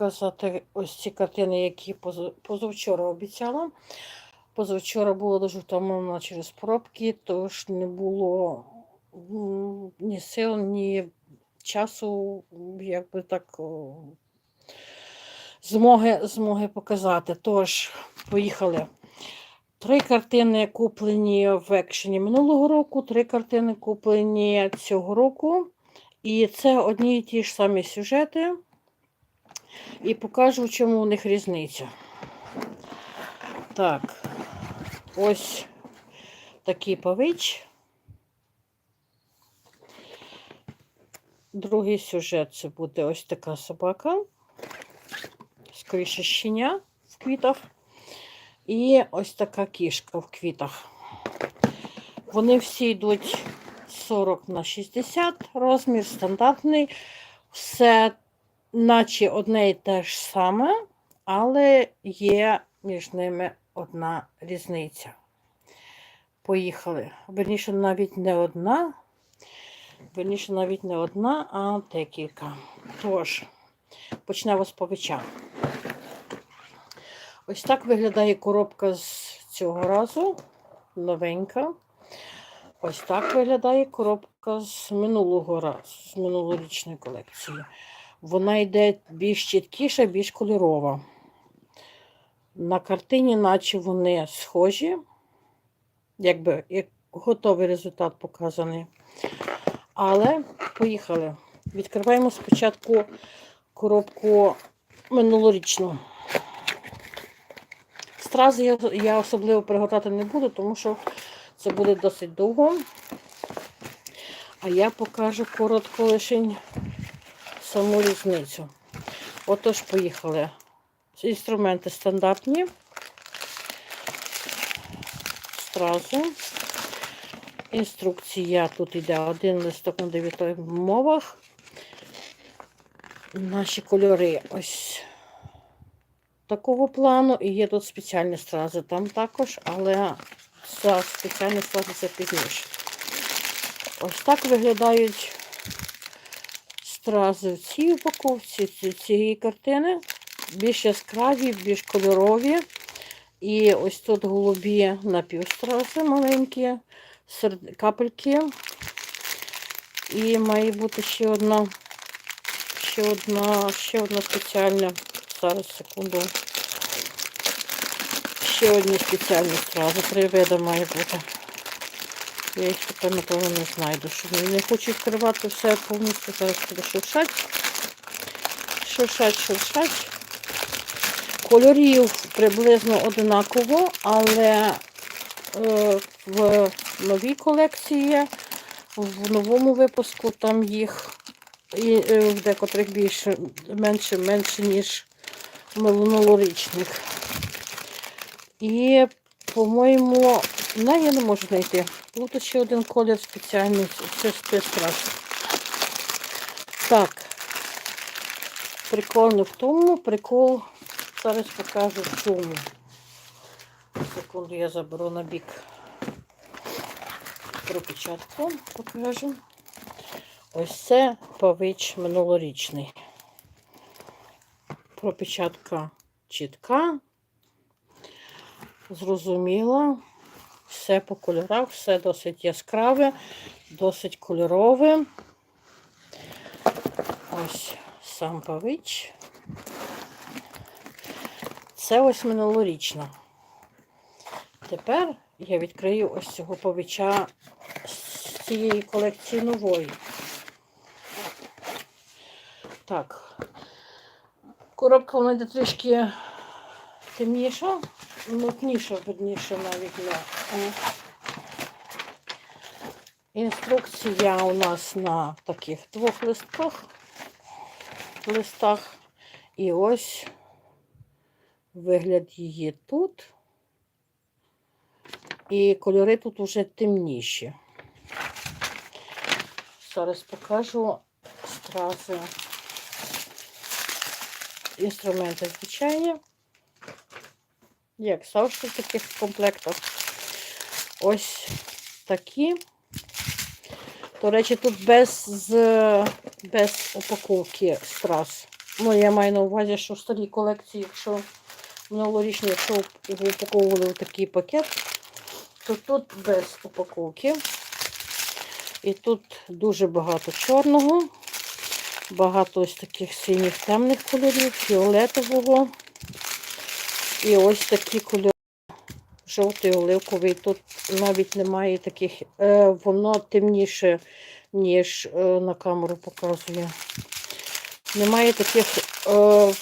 показати ось ці картини, які позавчора обіцяла. Позавчора була дуже втомлена через пробки, тож не було ні сил, ні часу, якби так змоги, змоги показати. Тож, поїхали. Три картини куплені в екшені минулого року, три картини куплені цього року. І це одні і ті ж самі сюжети. І покажу, в чому у них різниця. Так, ось такий павич. Другий сюжет це буде ось така собака. Скоріше щеня в квітах. І ось така кішка в квітах. Вони всі йдуть 40 на 60 розмір, стандартний. Все наче одне і те ж саме, але є між ними одна різниця. Поїхали. Верніше, навіть не одна. Верніше, навіть не одна, а декілька. Тож, почнемо з повича. Ось так виглядає коробка з цього разу. Новенька. Ось так виглядає коробка з минулого разу, з минулорічної колекції. Вона йде більш чіткіша, більш кольорова. На картині, наче вони схожі, якби як готовий результат показаний. Але поїхали. Відкриваємо спочатку коробку минулорічну. Стрази я, я особливо приготувати не буду, тому що це буде досить довго. А я покажу коротко лише саму різницю. Отож, поїхали. Інструменти стандартні. Стразу. Інструкція тут йде один листок на 9 мовах. Наші кольори ось такого плану. І є тут спеціальні стрази там також, але за спеціальні стрази це пізніше. Ось так виглядають стрази в цій упаковці цієї картини. Більш яскраві, більш кольорові. І ось тут голубі напівстрази маленькі, капельки. І має бути ще одна, ще одна, ще одна спеціальна. Зараз секунду. Ще одні спеціальні стрази. Три види має бути. Я їх тепер, напевно, не знайду. Що не хочу відкривати все повністю. Зараз буду шуршать. Шуршать, шуршать. Кольорів приблизно одинаково, але е, в новій колекції, в новому випуску там їх е, в декотрих більше, менше, менше, ніж минулорічних. І, по-моєму, не, я не можу знайти. Був тут ще один колір спеціальний, це спецтрас. Так. Прикол не в тому, прикол зараз покажу в чому. Секунду я заберу на бік пропечатку, покажу. Ось це павич минулорічний. Пропечатка чітка, зрозуміла. Все по кольорах, все досить яскраве, досить кольорове. Ось сам павич. Це ось минулорічна. Тепер я відкрию ось цього павича з цієї колекції нової. Так. Коробка вона трішки темніша, нутніша, верніше навіть не. Інструкція у нас на таких двох листках. листах. І ось вигляд її тут. І кольори тут уже темніші. Зараз покажу стрази. Інструменти звичайні. Як завжди в таких комплектах. Ось такі. До речі, тут без, з- без упаковки страз. Ну, я маю на увазі, що в старій колекції, якщо минулорічні, якщо упаковували в такий пакет, то тут без упаковки. І тут дуже багато чорного, багато ось таких синіх темних кольорів, фіолетового. І ось такі кольори. Жовтий, оливковий. Тут навіть немає таких, е, воно темніше, ніж е, на камеру показує. Немає таких е,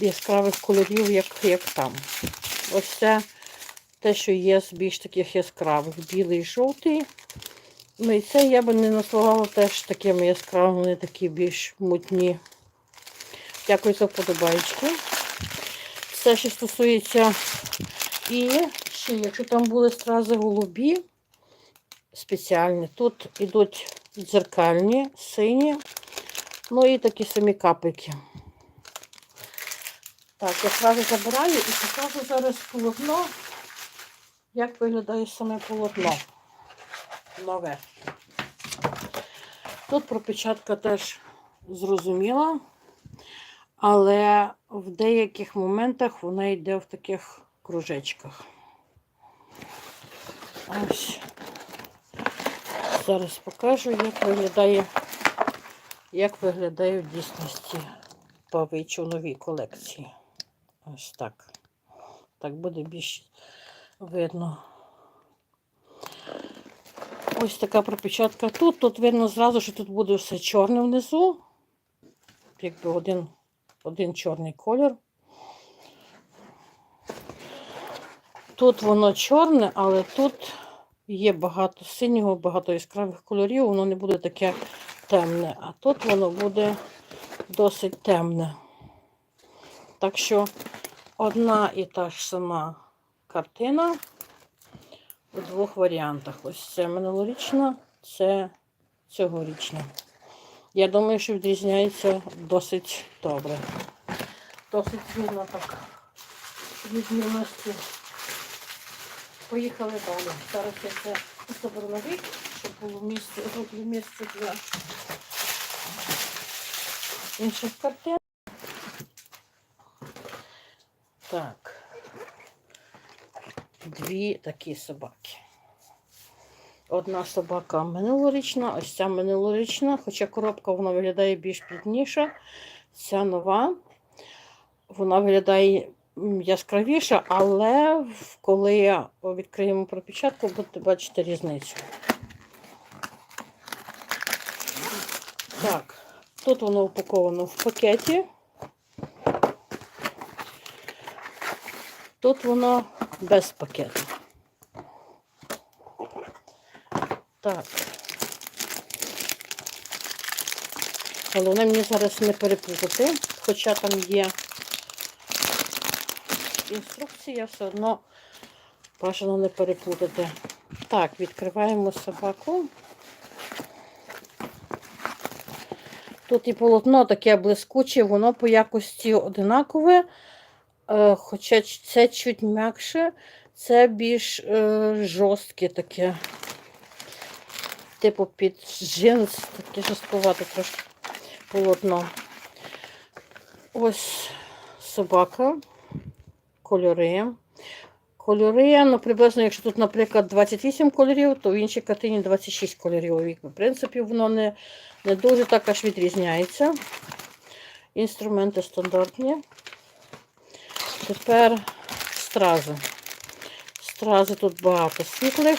яскравих кольорів, як, як там. Ось це те, що є з більш таких яскравих. Білий і жовтий. Ну і це я би не назвала теж такими яскравими, такі більш мутні. Дякую за вподобайки. Все, що стосується і ще, якщо там були стрази голубі, спеціальні, тут йдуть дзеркальні, сині, ну і такі самі капельки. Так, я одразу забираю і покажу зараз полотно, як виглядає саме полотно нове. Тут пропечатка теж зрозуміла, але в деяких моментах вона йде в таких кружечках. Ось. Зараз покажу, як виглядає, як виглядає в дійсності павичу в новій колекції. Ось так. Так буде більш видно. Ось така пропечатка тут. Тут видно зразу, що тут буде все чорне внизу. Якби один, один чорний колір. Тут воно чорне, але тут є багато синього, багато яскравих кольорів, воно не буде таке темне, а тут воно буде досить темне. Так що одна і та ж сама картина у двох варіантах. Ось це минулорічна, це цьогорічна. Я думаю, що відрізняється досить добре. Досить видно так відмінності. Поїхали далі. Зараз я це заберу на бік, щоб було місце, роблю місце для інших картин. Так. Дві такі собаки. Одна собака минулорічна, ось ця минулорічна, хоча коробка вона виглядає більш плідніша. Ця нова, вона виглядає м, яскравіша, але коли відкриємо пропечатку, будете бачити різницю. Так, тут воно упаковано в пакеті. Тут воно без пакету. Так. Головне мені зараз не переплутати, хоча там є інструкція, все одно бажано не переплутати. Так, відкриваємо собаку. Тут і полотно таке блискуче, воно по якості одинакове, е, хоча це чуть м'якше, це більш е, жорстке таке. Типу під джинс, таке жорсткувате трошки полотно. Ось собака, кольори. Кольори, ну, приблизно, якщо тут, наприклад, 28 кольорів, то в іншій картині 26 кольорів. В принципі, воно не, не дуже так аж відрізняється. Інструменти стандартні. Тепер стрази. Стрази тут багато світлих.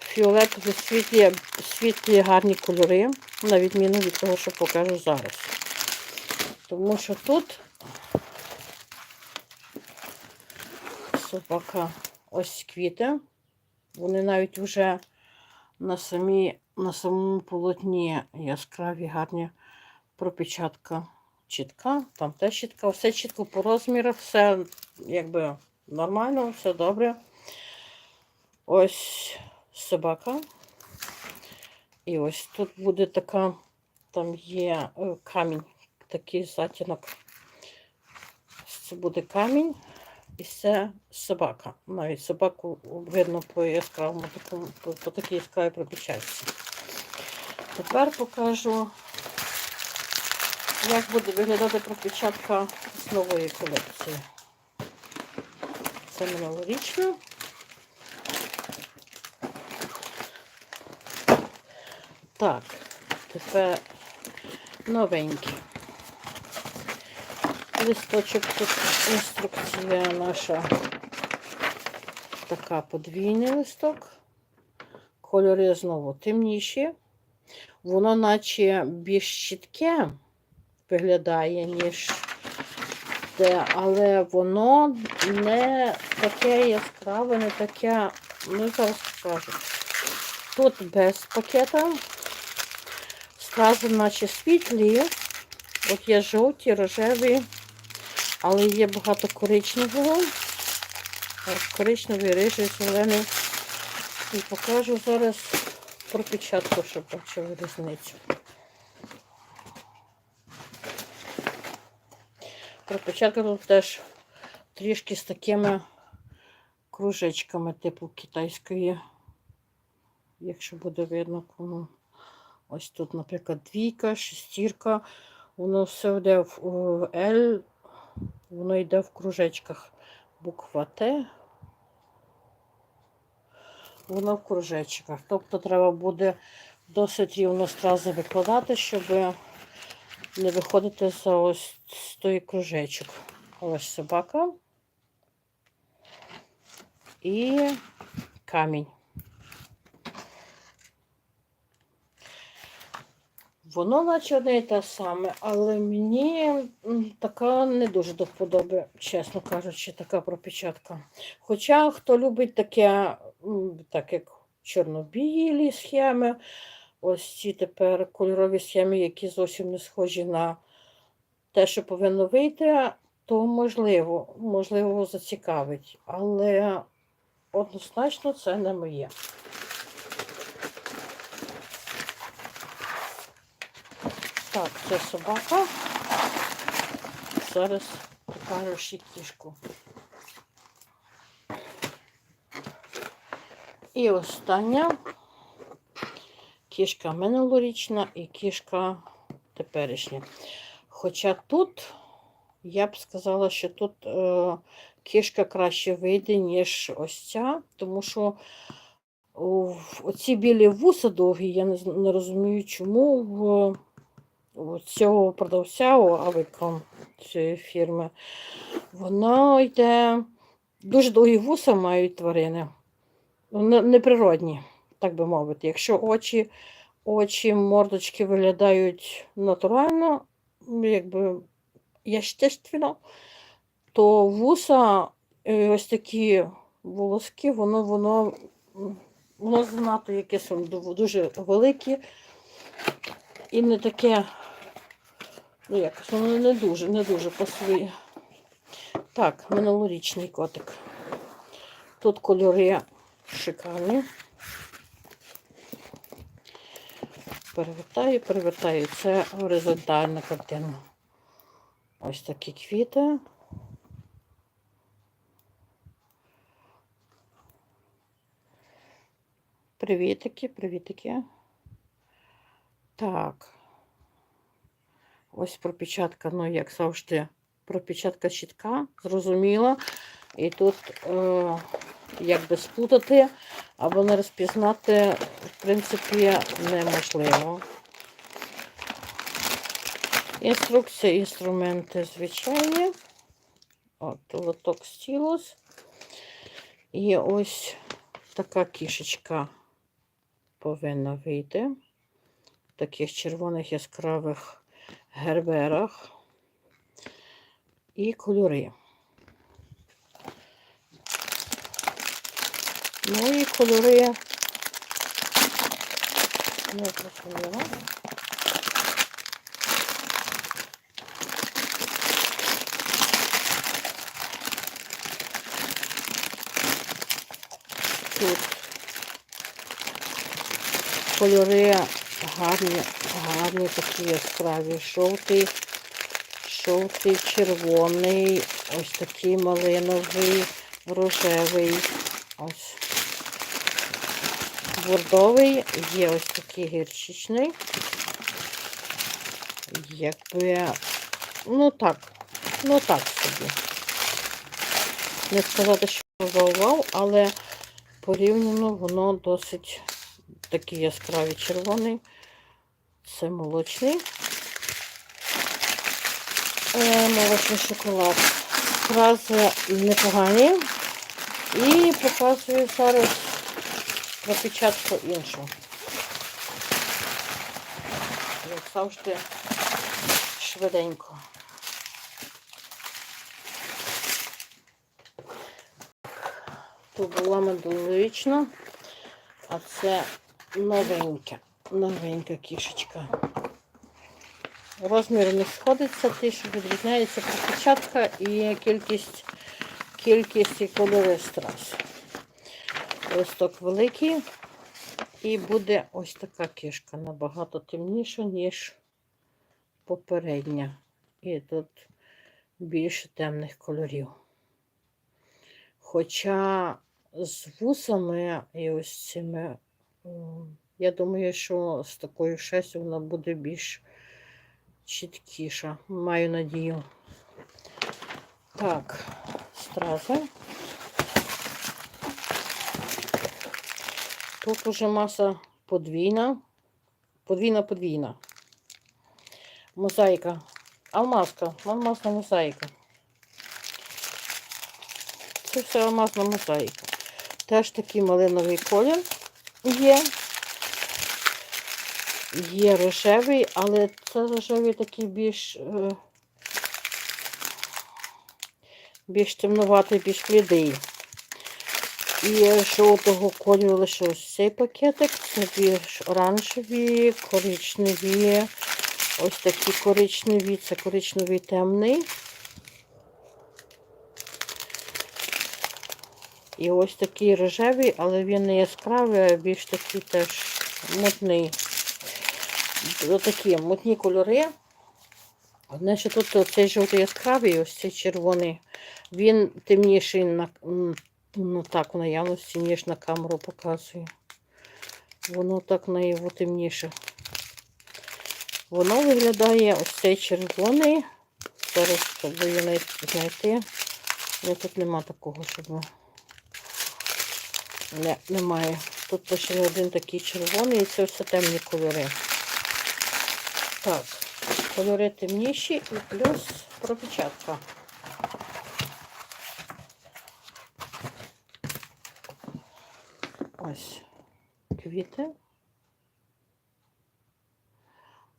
Фіолетові світлі, світлі гарні кольори, на відміну від того, що покажу зараз. Тому що тут собака ось квіти. Вони навіть вже на, самі, на самому полотні яскраві, гарні пропечатка чітка. Там теж чітка, все чітко по розмірах, все якби нормально, все добре. Ось собака. І ось тут буде така, там є е, камінь, такий затінок. Це буде камінь. І це собака. Навіть собаку видно по яскравому такому, по, по такій яскравій пропечатці. Тепер покажу як буде виглядати пропечатка з нової колекції. Це минулорічна. Так, тепер новенький. Листочок тут інструкція наша така подвійний листок. Кольори знову темніші. Воно наче більш чітке виглядає, ніж те, але воно не таке яскраве, не таке, ну зараз покажу. Тут без пакета. Стрази наче світлі. От є жовті, рожеві, але є багато коричневого. Коричневий, рижий, зелений. І покажу зараз пропечатку, щоб бачили різницю. Пропечатка тут теж трішки з такими кружечками, типу китайської, якщо буде видно кому. Ось тут, наприклад, двійка, шестірка. Воно все йде в L, воно йде в кружечках. Буква Т. Воно в кружечках. Тобто треба буде досить рівно стрази викладати, щоб не виходити за ось з той кружечок. Ось собака. І камінь. Воно наче одне і те саме, але мені така не дуже до вподоби, чесно кажучи, така пропечатка. Хоча хто любить таке, так як чорно-білі схеми, ось ці тепер кольорові схеми, які зовсім не схожі на те, що повинно вийти, то можливо, можливо, зацікавить. Але однозначно це не моє. Так, це собака. Зараз покажу ще кішку. І остання кішка минулорічна і кішка теперішня. Хоча тут, я б сказала, що тут е, кішка краще вийде, ніж ось ця, тому що оці білі вуса довгі, я не, не розумію, чому в цього продавця у Авиком цієї фірми, воно йде дуже довгі вуса мають тварини. Неприродні, так би мовити. Якщо очі, очі, мордочки виглядають натурально, ну, якби естественно, то вуса, е, ось такі волоски, воно, воно, воно занадто якесь дуже велике і не таке. Ну, якось воно не дуже, не дуже пасує. Так, минулорічний котик. Тут кольори шикарні. Перевертаю, перевертаю. Це горизонтальна картина. Ось такі квіти. Привітики, привітики. Так. Ось пропечатка, ну, як завжди, пропечатка чітка, зрозуміла. І тут, е, як би сплутати або не розпізнати, в принципі, неможливо. Інструкція, інструменти звичайні. От, лоток стілус. І ось така кішечка повинна вийти. Таких червоних яскравих герберах і кольори. Ну і кольори не зрозуміло. Тут кольори гарні, гарні такі яскраві. Жовтий, жовтий, червоний, ось такий малиновий, рожевий. Ось. Бордовий, є ось такий гірчичний. якби, ну так, ну так собі. Не сказати, що вау-вау, але порівняно воно досить такий яскравий червоний. Це молочний. Е, молочний шоколад. Крази непогані. І показую зараз пропечатку іншу. Як завжди, швиденько. Тут була медовична, а це новенька, новенька кішечка. Розмір не сходиться, те, що відрізняється пропечатка і кількість, кількість і кольори страз. Листок великий. І буде ось така кішка набагато темніша, ніж попередня. І тут більше темних кольорів. Хоча з вусами і ось цими, я думаю, що з такою шестю вона буде більш чіткіша. Маю надію. Так, стрази. Тут уже маса подвійна. Подвійна, подвійна. Мозаїка. Алмазка. Алмазна мозаїка. Це все алмазна мозаїка. Теж такий малиновий колір є. Є рожевий, але це рожевий такий більш, е, більш темнуватий, більш блідий. І жовтого кольору лише ось цей пакетик. Це більш оранжеві, коричневі. Ось такі коричневі, це коричневий темний. І ось такий рожевий, але він не яскравий, а більш такий теж мутний. Такі мутні кольори. Одне, що тут цей жовтий яскравий, ось цей червоний, він темніший на, ну, так, в наявності, ніж на камеру показує. Воно так на його темніше. Воно виглядає ось цей червоний. Зараз спробую знайти. Ну, тут нема такого, щоб. Не, немає. Тут лише один такий червоний і це все темні кольори. Так, кольори темніші і плюс пропечатка. Ось квіти.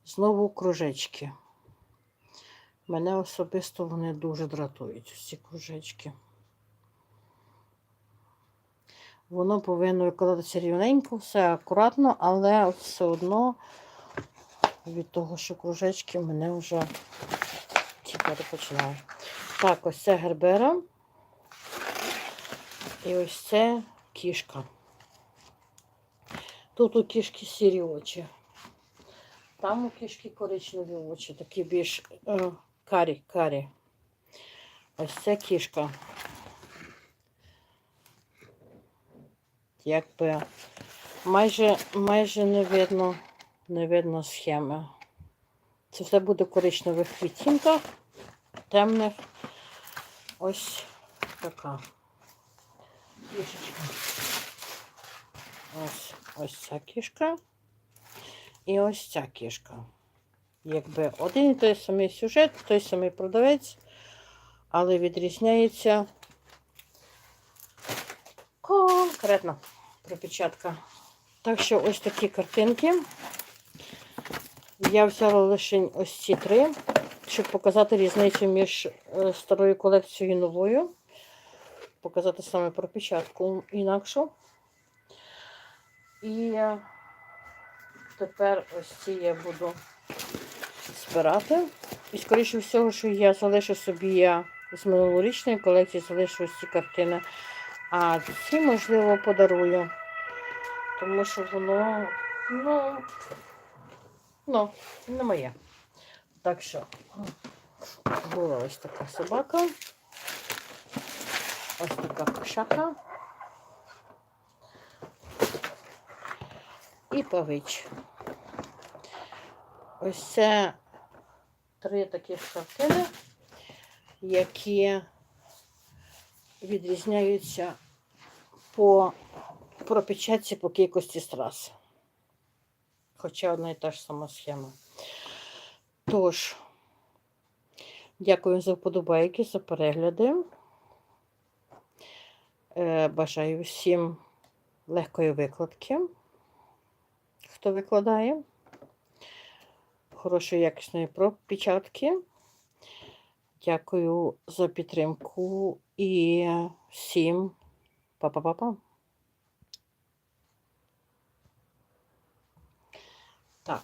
Знову кружечки. Мене особисто вони дуже дратують, ці кружечки. Воно повинно викладатися рівненько, все акуратно, але все одно від того, що кружечки мене вже тепер починає. Так, ось це гербера. І ось це кішка. Тут у кішки сірі очі. Там у кішки коричневі очі, такі більш е, карі, карі. Ось це кішка. Якби майже, майже не видно, не видно схеми. Це все буде коричневих відтінках, темних. Ось така кішечка. Ось, ось ця кішка. І ось ця кішка. Якби один і той самий сюжет, той самий продавець, але відрізняється конкретно пропечатка. Так що ось такі картинки. Я взяла лише ось ці три, щоб показати різницю між е, старою колекцією і новою. Показати саме пропечатку інакшу. І е, тепер ось ці я буду збирати. І, скоріше всього, що я залишу собі я з минулорічної колекції, залишу ось ці картини. А ці, можливо, подарую. Тому що воно, ну, ну, не моє. Так що, була ось така собака. Ось така кошака. І павич. Ось це три такі картини, які відрізняються по пропечатці по кількості страз. Хоча одна і та ж сама схема. Тож, дякую за вподобайки, за перегляди. Е, Бажаю всім легкої викладки, хто викладає, хорошої якісної пропечатки. Дякую за підтримку і всім па-па-па-па. Так.